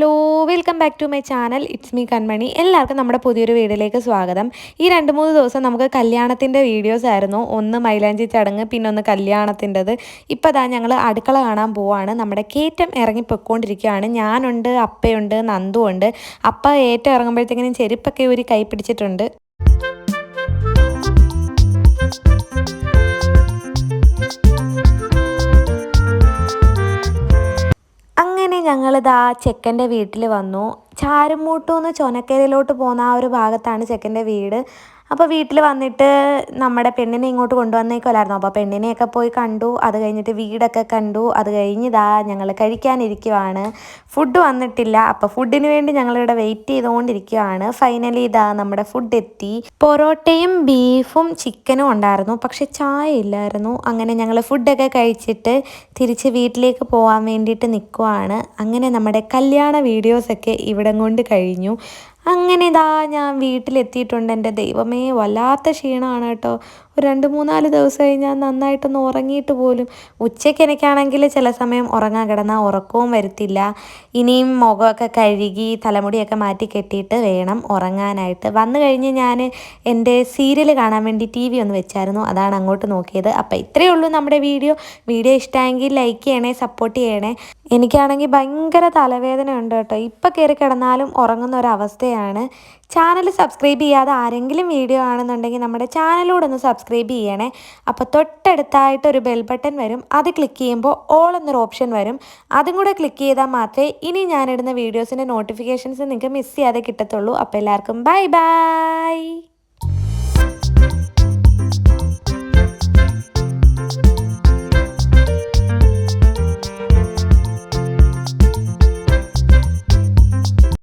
Hello welcome back to my channel it's me Kanmani എല്ലാവർക്കും നമ്മുടെ പുതിയൊരു വീഡിയോയിലേക്ക് സ്വാഗതം. ഈ രണ്ട് മൂന്ന് ദിവസം നമുക്ക് കല്യാണത്തിന്റെ വീഡിയോസ് ആയിരുന്നു. ഒന്ന് മൈലാഞ്ചി ചടങ്ങ് പിന്നെ ഒന്ന് കല്യാണത്തിന്റെത്. ഇപ്പോൾ അതാ ഞങ്ങൾ അടുക്കള കാണാൻ പോവാണ്. നമ്മുടെ കയറ്റം ഇറങ്ങി പൊയ്ക്കൊണ്ടിരിക്കുകയാണ്. ഞാനുണ്ട് അപ്പയുണ്ട് നന്ദുണ്ട് അപ്പ ഏറ്റം ഇറങ്ങുമ്പോഴത്തേക്കിനും ചെരുപ്പൊക്കെ ഒരു കൈ പിടിച്ചിട്ടുണ്ട്. ഞങ്ങളിതാ ചെക്കന്റെ വീട്ടിൽ വന്നു. ചാരുമൂട്ടൂന്ന് ചൊനക്കരയിലോട്ട് പോകുന്ന ആ ഒരു ഭാഗത്താണ് ചെക്കന്റെ വീട്. അപ്പോൾ വീട്ടിൽ വന്നിട്ട് നമ്മുടെ പെണ്ണിനെ ഇങ്ങോട്ട് കൊണ്ടുവന്നേക്കുമല്ലായിരുന്നു അപ്പോൾ പെണ്ണിനെയൊക്കെ പോയി കണ്ടു. അത് കഴിഞ്ഞിട്ട് വീടൊക്കെ കണ്ടു. അത് കഴിഞ്ഞിതാ ഞങ്ങൾ കഴിക്കാനിരിക്കുവാണ്. ഫുഡ് വന്നിട്ടില്ല. അപ്പോൾ ഫുഡിന് വേണ്ടി ഞങ്ങളിവിടെ വെയിറ്റ് ചെയ്തുകൊണ്ടിരിക്കുകയാണ് ഫൈനലി ഇതാ നമ്മുടെ ഫുഡ് എത്തി. പൊറോട്ടയും ബീഫും ചിക്കനും ഉണ്ടായിരുന്നു. പക്ഷെ ചായ ഇല്ലായിരുന്നു. അങ്ങനെ ഞങ്ങൾ ഫുഡൊക്കെ കഴിച്ചിട്ട് തിരിച്ച് വീട്ടിലേക്ക് പോകാൻ വേണ്ടിയിട്ട് നിൽക്കുവാണ് അങ്ങനെ നമ്മുടെ കല്യാണ വീഡിയോസൊക്കെ ഇവിടം കൊണ്ട് കഴിഞ്ഞു. അങ്ങനെ ഇതാ ഞാൻ വീട്ടിലെത്തിയിട്ടുണ്ട് എന്റെ ദൈവമേ. വല്ലാത്ത ക്ഷീണമാണ് കേട്ടോ. രണ്ട് മൂന്നാൽ ദിവസമായി ഞാൻ നന്നായിട്ടൊന്ന് ഉറങ്ങിയിട്ട് പോലും ഉച്ചയ്ക്ക് എനിക്കാണെങ്കിൽ ചില സമയം ഉറങ്ങാൻ കിടന്നാൽ ഉറക്കവും വരുത്തില്ല. ഇനിയും മുഖമൊക്കെ കഴുകി തലമുടിയൊക്കെ മാറ്റി കെട്ടിയിട്ട് വേണം ഉറങ്ങാനായിട്ട്. വന്നു കഴിഞ്ഞ് ഞാൻ എന്റെ സീരിയൽ കാണാൻ വേണ്ടി ടി വി ഒന്ന് വെച്ചായിരുന്നു. അതാണ് അങ്ങോട്ട് നോക്കിയത്. അപ്പോൾ ഇത്രയേ ഉള്ളൂ നമ്മുടെ വീഡിയോ. വീഡിയോ ഇഷ്ടമായെങ്കിൽ ലൈക്ക് ചെയ്യണേ സപ്പോർട്ട് ചെയ്യണേ. എനിക്കാണെങ്കിൽ ഭയങ്കര തലവേദന ഉണ്ട് കേട്ടോ. ഇപ്പം കയറി കിടന്നാലും ഉറങ്ങുന്ന ഒരവസ്ഥയാണ്. ചാനൽ സബ്സ്ക്രൈബ് ചെയ്യാതെ ആരെങ്കിലും വീഡിയോ ആണെന്നുണ്ടെങ്കിൽ നമ്മുടെ ചാനലൂടെ ഒന്ന് സബ്സ്ക്രൈബ് ചെയ്യണേ. അപ്പോൾ തൊട്ടടുത്തായിട്ട് ഒരു ബെൽ ബട്ടൺ വരും. അത് ക്ലിക്ക് ചെയ്യുമ്പോൾ ഓൾ എന്നൊരു ഓപ്ഷൻ വരും. അതും കൂടെ ക്ലിക്ക് ചെയ്താൽ മാത്രമേ ഇനി ഞാനിടുന്ന വീഡിയോസിന്റെ നോട്ടിഫിക്കേഷൻസ് നിങ്ങൾക്ക് മിസ് ചെയ്യാതെ കിട്ടത്തുള്ളൂ. അപ്പോൾ എല്ലാവർക്കും ബൈ ബൈ